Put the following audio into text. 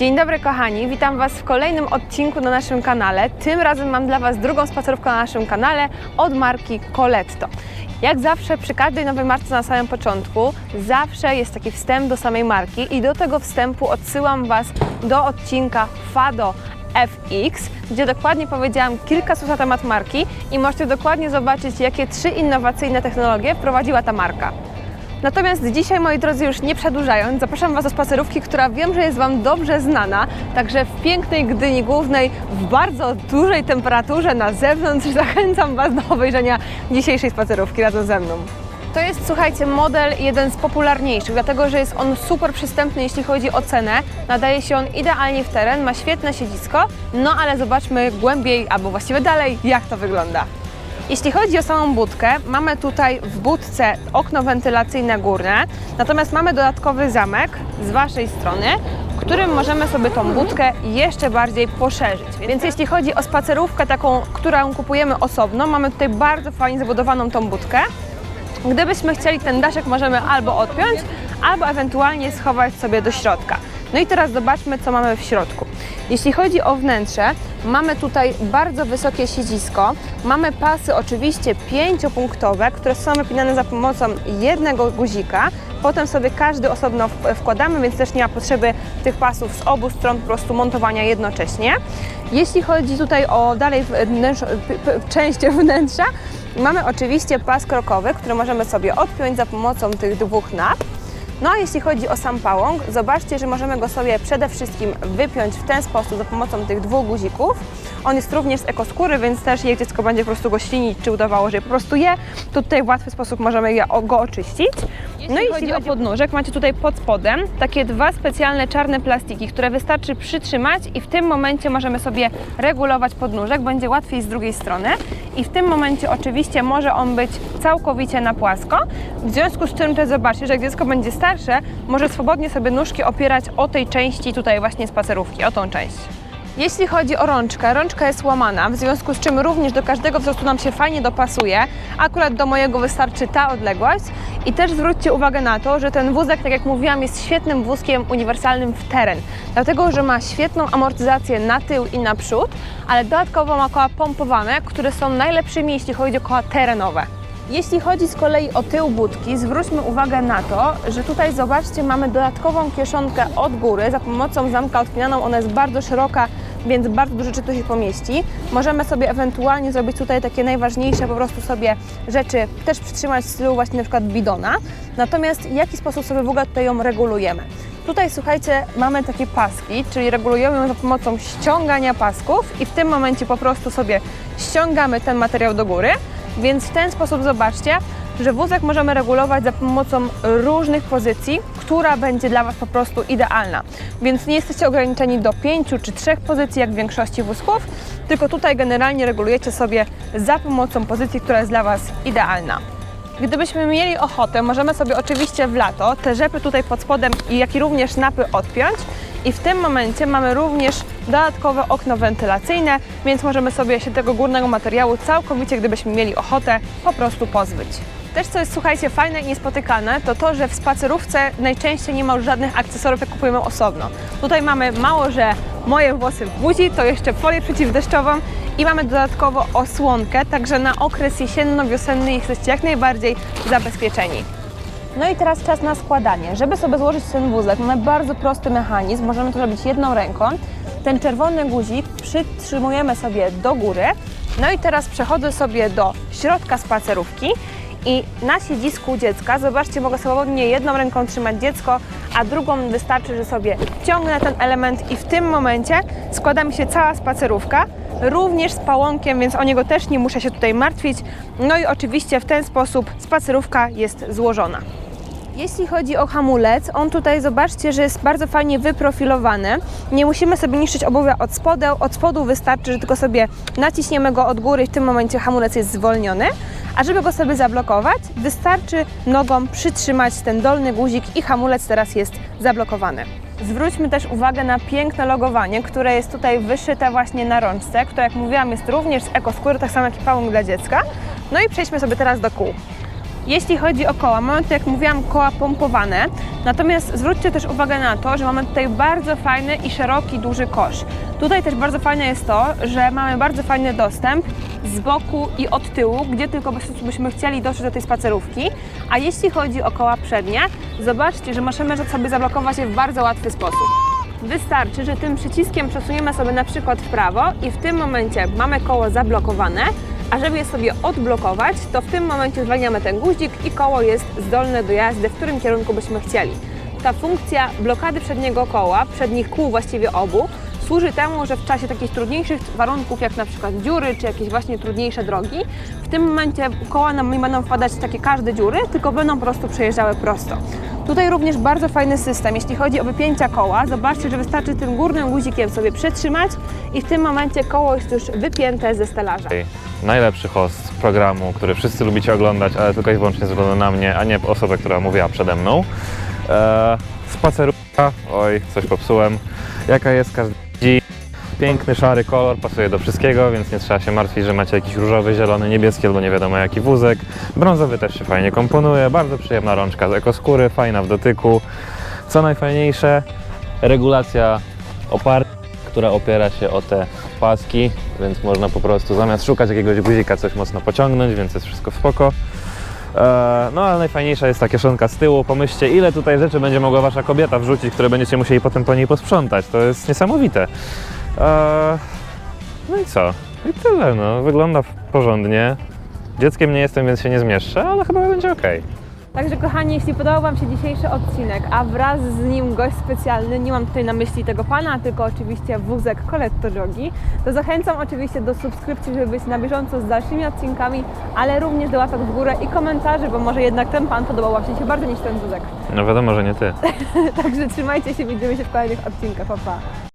Dzień dobry kochani, witam Was w kolejnym odcinku na naszym kanale. Tym razem mam dla Was drugą spacerówkę na naszym kanale od marki Coletto. Jak zawsze przy każdej nowej marce na samym początku zawsze jest taki wstęp do samej marki i do tego wstępu odsyłam Was do odcinka Fado FX, gdzie dokładnie powiedziałam kilka słów na temat marki i możecie dokładnie zobaczyć, jakie trzy innowacyjne technologie wprowadziła ta marka. Natomiast dzisiaj, moi drodzy, już nie przedłużając, zapraszam Was do spacerówki, która wiem, że jest Wam dobrze znana. Także w pięknej Gdyni Głównej, w bardzo dużej temperaturze na zewnątrz, zachęcam Was do obejrzenia dzisiejszej spacerówki razem ze mną. To jest, słuchajcie, model jeden z popularniejszych, dlatego że jest on super przystępny, jeśli chodzi o cenę. Nadaje się on idealnie w teren, ma świetne siedzisko, no ale zobaczmy głębiej, albo właściwie dalej, jak to wygląda. Jeśli chodzi o samą budkę, mamy tutaj w budce okno wentylacyjne górne, natomiast mamy dodatkowy zamek z Waszej strony, którym możemy sobie tą budkę jeszcze bardziej poszerzyć. Więc jeśli chodzi o spacerówkę taką, którą kupujemy osobno, mamy tutaj bardzo fajnie zabudowaną tą budkę. Gdybyśmy chcieli ten daszek możemy albo odpiąć, albo ewentualnie schować sobie do środka. No i teraz zobaczmy, co mamy w środku. Jeśli chodzi o wnętrze, mamy tutaj bardzo wysokie siedzisko. Mamy pasy oczywiście pięciopunktowe, które są wypinane za pomocą jednego guzika. Potem sobie każdy osobno wkładamy, więc też nie ma potrzeby tych pasów z obu stron po prostu montowania jednocześnie. Jeśli chodzi tutaj o dalej wnętrz, część wnętrza, mamy oczywiście pas krokowy, który możemy sobie odpiąć za pomocą tych dwóch nap. No a jeśli chodzi o sam pałąk, zobaczcie, że możemy go sobie przede wszystkim wypiąć w ten sposób za pomocą tych dwóch guzików. On jest również z ekoskóry, więc też jak dziecko będzie po prostu go ślinić, czy udawało, że je po prostu je, to tutaj w łatwy sposób możemy go oczyścić. No i jeśli chodzi o podnóżek, macie tutaj pod spodem takie dwa specjalne czarne plastiki, które wystarczy przytrzymać i w tym momencie możemy sobie regulować podnóżek, będzie łatwiej z drugiej strony. I w tym momencie oczywiście może on być całkowicie na płasko, w związku z czym też zobaczcie, że jak dziecko będzie starsze, może swobodnie sobie nóżki opierać o tej części tutaj właśnie spacerówki, o tą część. Jeśli chodzi o rączkę, rączka jest łamana, w związku z czym również do każdego wzrostu nam się fajnie dopasuje. Akurat do mojego wystarczy ta odległość. I też zwróćcie uwagę na to, że ten wózek, tak jak mówiłam, jest świetnym wózkiem uniwersalnym w teren, dlatego że ma świetną amortyzację na tył i na przód, ale dodatkowo ma koła pompowane, które są najlepszymi, jeśli chodzi o koła terenowe. Jeśli chodzi z kolei o tył budki, zwróćmy uwagę na to, że tutaj zobaczcie, mamy dodatkową kieszonkę od góry. Za pomocą zamka odpinaną, ona jest bardzo szeroka, więc bardzo dużo rzeczy tu się pomieści. Możemy sobie ewentualnie zrobić tutaj takie najważniejsze po prostu sobie rzeczy też przytrzymać w stylu właśnie na przykład bidona. Natomiast w jaki sposób sobie w ogóle tutaj ją regulujemy? Tutaj słuchajcie, mamy takie paski, czyli regulujemy ją za pomocą ściągania pasków i w tym momencie po prostu sobie ściągamy ten materiał do góry. Więc w ten sposób zobaczcie, że wózek możemy regulować za pomocą różnych pozycji, która będzie dla Was po prostu idealna. Więc nie jesteście ograniczeni do pięciu czy trzech pozycji, jak w większości wózków, tylko tutaj generalnie regulujecie sobie za pomocą pozycji, która jest dla Was idealna. Gdybyśmy mieli ochotę, możemy sobie oczywiście w lato te rzepy tutaj pod spodem, jak i również napy odpiąć. I w tym momencie mamy również dodatkowe okno wentylacyjne, więc możemy sobie się tego górnego materiału całkowicie, gdybyśmy mieli ochotę, po prostu pozbyć. Też co jest, słuchajcie, fajne i niespotykane, to to, że w spacerówce najczęściej nie ma już żadnych akcesorów, jak kupujemy osobno. Tutaj mamy mało, że moje włosy w buzi, to jeszcze folię przeciwdeszczową i mamy dodatkowo osłonkę, także na okres jesienno-wiosenny jesteście jak najbardziej zabezpieczeni. No i teraz czas na składanie. Żeby sobie złożyć ten wózek, mamy bardzo prosty mechanizm, możemy to robić jedną ręką. Ten czerwony guzik przytrzymujemy sobie do góry. No i teraz przechodzę sobie do środka spacerówki i na siedzisku dziecka, zobaczcie, mogę swobodnie jedną ręką trzymać dziecko, a drugą wystarczy, że sobie wciągnę ten element i w tym momencie składa mi się cała spacerówka, również z pałąkiem, więc o niego też nie muszę się tutaj martwić. No i oczywiście w ten sposób spacerówka jest złożona. Jeśli chodzi o hamulec, on tutaj zobaczcie, że jest bardzo fajnie wyprofilowany. Nie musimy sobie niszczyć obuwia od spodu, od spodu wystarczy, że tylko sobie naciśniemy go od góry i w tym momencie hamulec jest zwolniony. A żeby go sobie zablokować, wystarczy nogą przytrzymać ten dolny guzik i hamulec teraz jest zablokowany. Zwróćmy też uwagę na piękne logowanie, które jest tutaj wyszyte właśnie na rączce, które jak mówiłam jest również z ekoskóry, tak samo jak i pałąk dla dziecka. No i przejdźmy sobie teraz do kół. Jeśli chodzi o koła, mamy tutaj, jak mówiłam, koła pompowane. Natomiast zwróćcie też uwagę na to, że mamy tutaj bardzo fajny i szeroki, duży kosz. Tutaj też bardzo fajne jest to, że mamy bardzo fajny dostęp z boku i od tyłu, gdzie tylko byśmy chcieli dotrzeć do tej spacerówki. A jeśli chodzi o koła przednie, zobaczcie, że możemy sobie zablokować je w bardzo łatwy sposób. Wystarczy, że tym przyciskiem przesuniemy sobie na przykład w prawo i w tym momencie mamy koło zablokowane, a żeby je sobie odblokować, to w tym momencie zwalniamy ten guzik i koło jest zdolne do jazdy, w którym kierunku byśmy chcieli. Ta funkcja blokady przedniego koła, przednich kół właściwie obu, służy temu, że w czasie takich trudniejszych warunków, jak na przykład dziury, czy jakieś właśnie trudniejsze drogi, w tym momencie koła nam nie będą wpadać w takie każde dziury, tylko będą po prostu przejeżdżały prosto. Tutaj również bardzo fajny system, jeśli chodzi o wypięcia koła. Zobaczcie, że wystarczy tym górnym guzikiem sobie przytrzymać i w tym momencie koło jest już wypięte ze stelaża. Najlepszy host programu, który wszyscy lubicie oglądać, ale tylko i wyłącznie ze względu na mnie, a nie osobę, która mówiła przede mną. Eee, spacerówka, oj, coś popsułem. Jaka jest dzień. Piękny, szary kolor, pasuje do wszystkiego, więc nie trzeba się martwić, że macie jakiś różowy, zielony, niebieski albo nie wiadomo jaki wózek. Brązowy też się fajnie komponuje, bardzo przyjemna rączka z ekoskóry, fajna w dotyku. Co najfajniejsze, regulacja oparcia, która opiera się o te paski, więc można po prostu zamiast szukać jakiegoś guzika coś mocno pociągnąć, więc jest wszystko spoko. Eee, No ale najfajniejsza jest ta kieszonka z tyłu. Pomyślcie, ile tutaj rzeczy będzie mogła wasza kobieta wrzucić, które będziecie musieli potem po niej posprzątać. To jest niesamowite. Eee, No i co? I tyle, no. Wygląda porządnie. Dzieckiem nie jestem, więc się nie zmieszczę, ale chyba będzie ok. Także kochani, jeśli podobał Wam się dzisiejszy odcinek, a wraz z nim gość specjalny, nie mam tutaj na myśli tego pana, tylko oczywiście wózek Coletto Jogi, to zachęcam oczywiście do subskrypcji, żeby być na bieżąco z dalszymi odcinkami, ale również do łapek w górę i komentarzy, bo może jednak ten pan podobał Wam się bardziej niż ten wózek. No wiadomo, że nie ty. Także trzymajcie się, widzimy się w kolejnych odcinkach. Pa, pa.